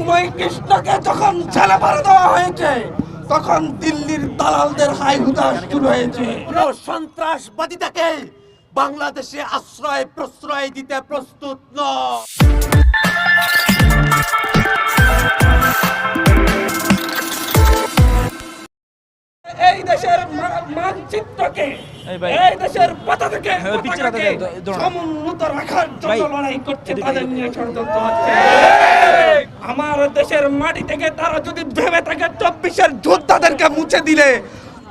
চিন্ময় কৃষ্ণকে যখন ছেলে পারে দেওয়া হয়েছে তখন দিল্লির দালালদের হাই হুতাশ শুরু হয়েছে। সন্ত্রাসবাদীটাকে বাংলাদেশে আশ্রয় প্রশ্রয় দিতে প্রস্তুত নয়। এই দেশের মা- মানচিত্রকে এই দেশের পতাকাকে হ্যাঁ, পতাকাকে। সমুন্নত রাখার জন্য লড়াই করছে তাদের নিয়ে ষড়যন্ত্র হচ্ছে। দেশের মাটি থেকে তারা যদি ভেবে থাকে, চব্বিশের যোদ্ধাদেরকে মুছে দিলে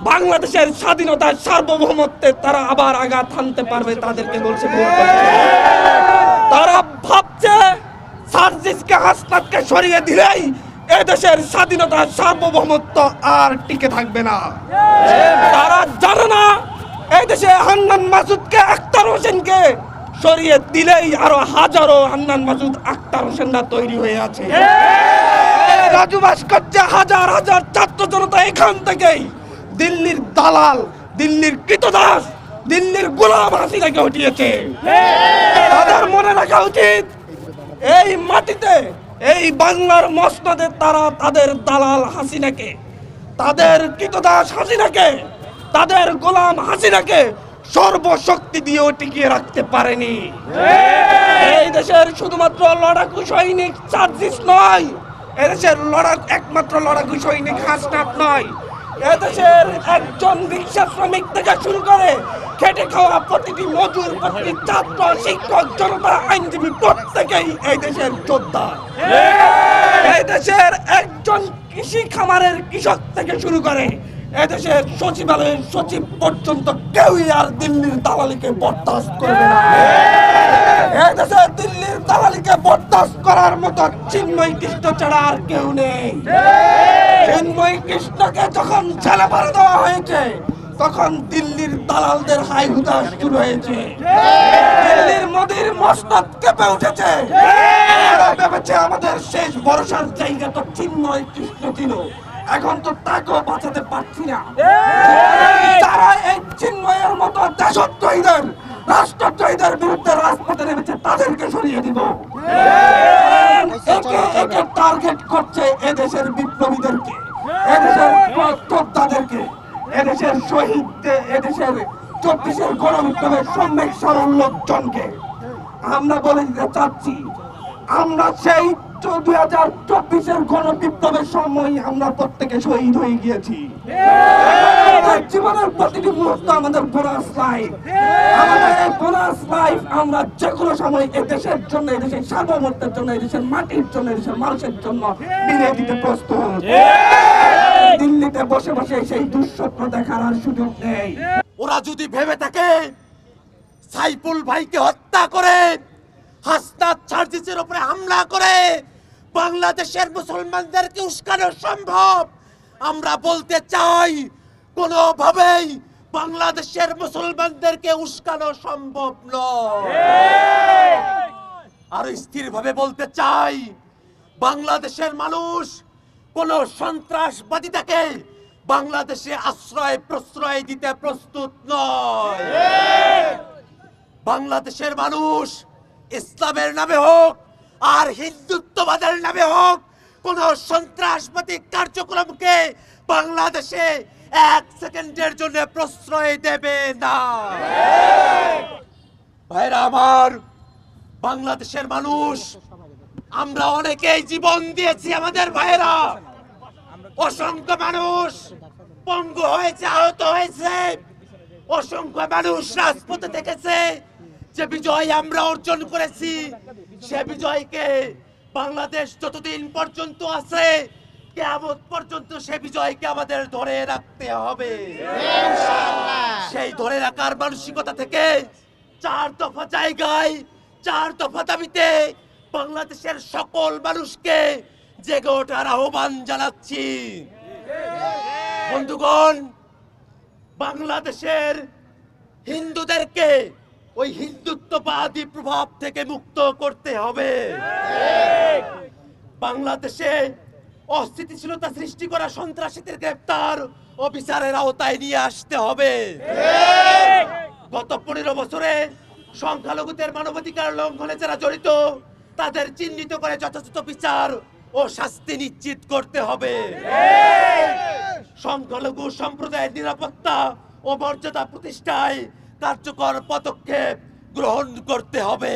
বাংলাদেশের স্বাধীনতার সার্বভৌমত্বে তারা আবার আঘাত হানতে পারবে তাদেরকে বলছে তারা ভাবছে, সার্জিসকে, হাসনাতকে সরিয়ে দিলেই এদেশের স্বাধীনতার সার্বভৌমত্ব আর টিকে থাকবে না। তারা জানে না এই দেশে হান্নান মাসুদকে আক্তার হোসেনকে সরিয়ে দিলেই আরও হাজারো হান্নান মাসুদ আক্তার হোসেনরা তৈরি হয়ে আছে। রাজু ভাস্কর্যে হাজার হাজার ছাত্র জনতা এখান থেকেই দিল্লির দালাল দিল্লির কৃতদাস দিল্লির গোলাম হাসিনাকে উঠিয়েছে তাদের মনে রাখা উচিত এই মাটিতে এই বাংলার মসনদে তারা তাদের দালাল হাসিনাকে তাদের কৃতদাস হাসিনাকে তাদের গোলাম হাসিনাকে সর্বশক্তি দিয়েও টিকিয়ে রাখতে পারেনি। এই দেশের শুধুমাত্র লড়াকু সৈনিক চার্জিস নয় এদেশের লড়াক একমাত্র লড়াকু সৈনিক নয় এদেশের একজন রিক্সা শ্রমিক থেকে শুরু করে খেটে খাওয়া প্রতিটি মজুর প্রতিটি ছাত্র শিক্ষক জনতা আইনজীবী প্রত্যেকেই এই দেশের যোদ্ধা। এই দেশের একজন কৃষি খামারের কৃষক থেকে শুরু করে এদেশের সচিবালয়ের সচিব পর্যন্ত কেউই আর দিল্লির দালালিকে বরদাস্ত করবে না। এই দেশে দিল্লির দালালিকে বরদাস্ত করার মতো চিন্ময় কৃষ্ণ ছাড়া আর কেউ নেই। চিন্ময় কৃষ্ণকে যখন ছেলে পারে দেওয়া হয়েছে, তখন দিল্লির দালালদের হাই হুতাশ শুরু হয়েছে। দিল্লির মোদির মসনদ কেঁপে উঠেছে। ভেবেছে আমাদের শেষ ভরসার জায়গা তো চিন্ময় কৃষ্ণ ছিল। এখন তো তাকেও বাঁচাতে পারছি না। তারা এই চিন্ময়ের মতো দেশদ্রোহীদের রাষ্ট্রদ্রোহীদের বিরুদ্ধে রাজপথে নেমেছে তাদেরকে সরিয়ে দিব। একে একে টার্গেট করছে এদেশের বিপ্লবীদেরকে এদেশের যোদ্ধাদেরকে এদেশের শহীদদের এদেশের চব্বিশের গণবিপ্লবের সম্যক সরল লোকজনকে। আমরা বলে দিতে চাচ্ছি আমরা সেই দুই হাজার চব্বিশের গণবিপ্লবের সময় আমরা প্রত্যেকে শহীদ হয়ে গিয়েছি। জীবনের প্রতিটি মুহূর্ত আমাদের বোনাস লাইফ আমাদের বোনাস লাইফ আমরা যে কোনো সময় এ জন্য এই সার্বভৌমত্বের জন্য এই মাটির জন্য এই মানুষের জন্য বিলিয়ে দিতে প্রস্তুত। দিল্লিতে বসে বসে সেই দুঃস্বপ্ন দেখার আর সুযোগ নেই। ওরা যদি ভেবে থাকে সাইফুল ভাইকে হত্যা করে হাসনাত চার্জিসের উপরে হামলা করে বাংলাদেশের মুসলমানদেরকে উস্কানো সম্ভব? আমরা বলতে চাই কোনোভাবেই বাংলাদেশের মুসলমানদেরকে উস্কানো সম্ভব নয়। আর স্থিরভাবে বলতে চাই বাংলাদেশের মানুষ কোন সন্ত্রাসবাদীটাকে বাংলাদেশে আশ্রয় প্রশ্রয় দিতে প্রস্তুত নয়। বাংলাদেশের মানুষ ইসলামের নামে হোক আর হিন্দুত্ববাদের নামে হোক, কোন সন্ত্রাসবাদী কার্যক্রমকে বাংলাদেশে এক সেকেন্ডের জন্য প্রশ্রয় দেবে না। ভাইরা আমার, বাংলাদেশের মানুষ, আমরা অনেকেই জীবন দিয়েছি আমাদের ভাইরা অসংখ্য মানুষ পঙ্গু হয়েছে, আহত হয়েছে। অসংখ্য মানুষ রাজপথে দেখেছে যে বিজয় আমরা অর্জন করেছি। সে বিজয়কে বাংলাদেশ যতদিন পর্যন্ত আছে কেয়ামত পর্যন্ত সে বিজয়কে আমাদের ধরে রাখতে হবে। সেই ধরে রাখার মানসিকতা থেকে চার দফা জায়গায় চার দফা দাবিতে বাংলাদেশের সকল মানুষকে জেগে ওঠার আহ্বান জানাচ্ছি। বন্ধুগণ বাংলাদেশের হিন্দুদেরকে ওই হিন্দুত্ববাদী প্রভাব থেকে মুক্ত করতে হবে। বাংলাদেশে অস্থিতিশীলতা সৃষ্টি করা সন্ত্রাসীদের গ্রেপ্তার ও বিচারের আওতায় নিয়ে আসতে হবে। গত পনেরো বছরে সংখ্যালঘুদের মানবাধিকার লঙ্ঘনে যারা জড়িত, তাদের চিহ্নিত করে যথাযথ বিচার ও শাস্তি নিশ্চিত করতে হবে। সংখ্যালঘু সম্প্রদায়ের নিরাপত্তা ও মর্যাদা প্রতিষ্ঠায় কার্যকর পদক্ষেপ গ্রহণ করতে হবে।